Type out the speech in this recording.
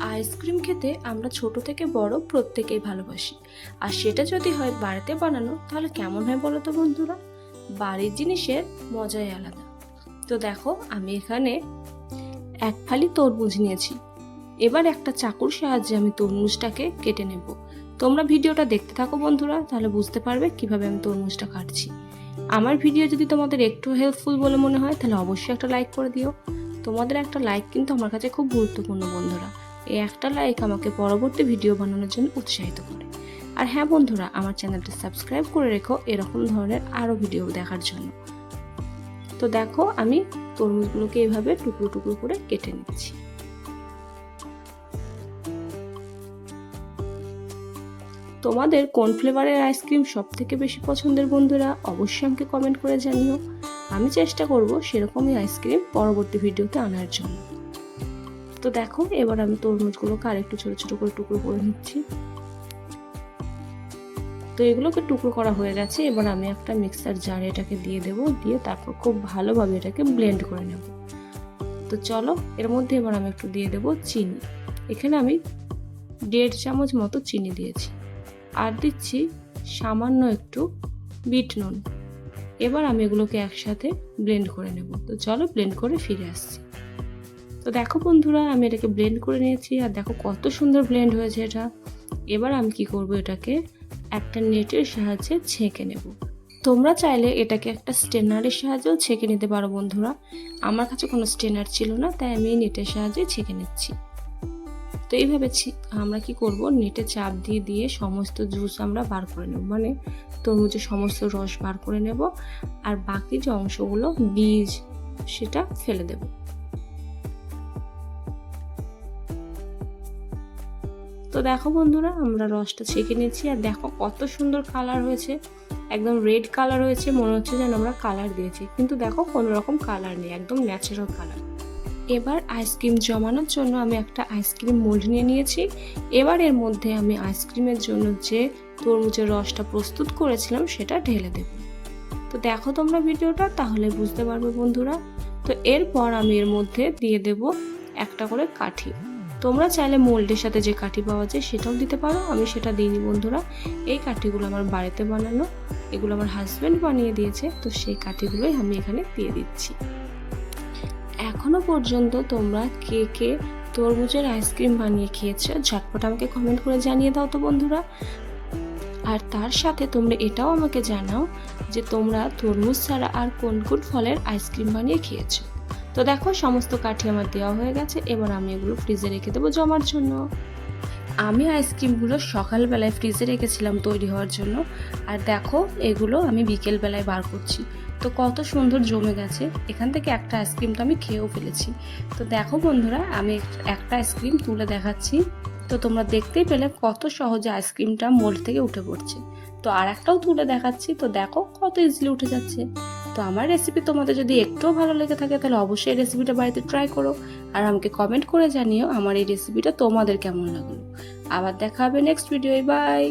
Ice cream খেতে আমরা ছোট থেকে বড় প্রত্যেকেই ভালোবাসি। আর সেটা যদি হয় বাড়িতে বানানো, তাহলে কেমন হয় বলো তো বন্ধুরা? বাড়ির জিনিসের মজাই আলাদা। তো দেখো, আমি এখানে এক ফালি তরমুজ নিয়েছি। এবার একটা চাকুর সাহায্যে আমি তরমুজটাকে কেটে নেব। তোমরা ভিডিওটা দেখতে থাকো বন্ধুরা, তাহলে বুঝতে পারবে কীভাবে আমি তরমুজটা কাটছি। আমার ভিডিও যদি তোমাদের একটু হেল্পফুল বলে মনে হয়, তাহলে অবশ্যই একটা লাইক করে দিও। তোমাদের একটা লাইক কিন্তু আমার কাছে খুব গুরুত্বপূর্ণ বন্ধুরা। এই একটা লাইক আমাকে পরবর্তী ভিডিও বানানোর জন্য উৎসাহিত করে। আর হ্যাঁ বন্ধুরা, আমার চ্যানেলটা সাবস্ক্রাইব করে রেখো এরকম ধরনের আরও ভিডিও দেখার জন্য। তো দেখো, আমি তরমুজগুলোকে এভাবে টুকরো টুকরো করে কেটে নিচ্ছি। তোমাদের কোন ফ্লেভারের আইসক্রিম সব থেকে বেশি পছন্দের বন্ধুরা, অবশ্যই আমাকে কমেন্ট করে জানিও। আমি চেষ্টা করব সেরকমই আইসক্রিম পরবর্তী ভিডিওতে আনার জন্য। তো দেখো, এবার আমি তরমুজগুলোকে আরেকটু ছোট ছোট করে টুকরো করে নিচ্ছি। তো এগুলোকে টুকরো করা হয়ে গেছে, এবার আমি একটা মিক্সার জারে এটাকে দিয়ে দেবো, দিয়ে তারপর খুব ভালোভাবে এটাকে ব্লেন্ড করে নেব। তো চলো, এর মধ্যে এবার আমি একটু দিয়ে দেবো চিনি। এখানে আমি দেড় চামচ মতো চিনি দিয়েছি। আর দিচ্ছি সামান্য একটু বিট নুন। এবার আমি এগুলোকে একসাথে ব্লেন্ড করে নেব। তো চলো, ব্লেন্ড করে ফিরে আসছি। তো দেখো বন্ধুরা, আমি এটাকে ব্লেন্ড করে নিয়েছি আর দেখো কত সুন্দর ব্লেন্ড হয়েছে এটা। এবার আমি কি করব, এটাকে একটা নেটের সাহায্যে ছেঁকে নেব। তোমরা চাইলে এটাকে একটা স্টেনারের সাহায্যেও ছেঁকে নিতে পারো বন্ধুরা। আমার কাছে কোনো স্টেনার ছিল না, তাই আমি নেটের সাহায্যে ছেঁকে নিচ্ছি। তো এইভাবে আমরা কি করব, নেটে চাপ দিয়ে দিয়ে সমস্ত জুস আমরা বার করে নেব। মানে তরমুজের সমস্ত রস বার করে নেব আর বাকি যে অংশগুলো, বীজ, সেটা ফেলে দেব। তো দেখো বন্ধুরা, আমরা রসটা ছেঁকে নিয়েছি আর দেখো কত সুন্দর কালার হয়েছে। একদম রেড কালার হয়েছে, মনে হচ্ছে যেন আমরা কালার দিয়েছি। কিন্তু দেখো কোনো রকম কালার নেই, একদম ন্যাচারাল কালার এবার আইসক্রিম জমানোর জন্য আমি একটা আইসক্রিম মোল্ড নিয়ে নিয়েছি। এবার এর মধ্যে আমি আইসক্রিমের জন্য যে তরমুজের রসটা প্রস্তুত করেছিলাম, সেটা ঢেলে দেব। তো দেখো তোমরা ভিডিওটা, তাহলে বুঝতে পারবে বন্ধুরা। তো এরপর আমি এর মধ্যে দিয়ে দেব একটা করে কাঠি। তোমরা চাইলে মোল্ডের সাথে যে কাঠি পাওয়া যায় সেটাও দিতে পারো। আমি সেটা দিইনি বন্ধুরা। এই কাঠিগুলো আমার বাড়িতে বানানো। এগুলো আমার হাজব্যান্ড বানিয়ে দিয়েছে। তো সেই কাঠিগুলোই আমি এখানে দিয়ে দিচ্ছি। এখনও পর্যন্ত তোমরা কে কে তরমুজের আইসক্রিম বানিয়ে খেয়েছো ঝটপট আমাকে কমেন্ট করে জানিয়ে দাও তো বন্ধুরা। আর তার সাথে তোমরা এটাও আমাকে জানাও যে তোমরা তরমুজ ছাড়া আর কোন কোন ফলের আইসক্রিম বানিয়ে খেয়েছো। তো দেখো, সমস্ত কাঠি আমার দেওয়া হয়ে গেছে। এবার আমি এগুলো ফ্রিজে রেখে দেবো জমার জন্য। আমি আইসক্রিমগুলো সকালবেলায় ফ্রিজে রেখেছিলাম তৈরি হওয়ার জন্য। আর দেখো, এগুলো আমি বিকেলবেলায় বার করছি। তো কত সুন্দর জমে গেছে। এখান থেকে একটা আইসক্রিম তো আমি খেয়েও ফেলেছি। তো দেখো বন্ধুরা, আমি একটা আইসক্রিম তুলে দেখাচ্ছি। তো তোমরা দেখতেই পেলে কত সহজে আইসক্রিমটা মোল্ড থেকে উঠে পড়ছে। তো আর একটাও তুলে দেখাচ্ছি। তো দেখো কত ইজিলি উঠে যাচ্ছে। তো আমার রেসিপি তোমাদের যদি একটুও ভালো লেগে থাকে, তাহলে অবশ্যই রেসিপিটা বাড়িতে ট্রাই করো। আর আমাকে কমেন্ট করে জানিও আমার এই রেসিপিটা তোমাদের কেমন লাগল। আবার দেখা হবে নেক্সট ভিডিও বাই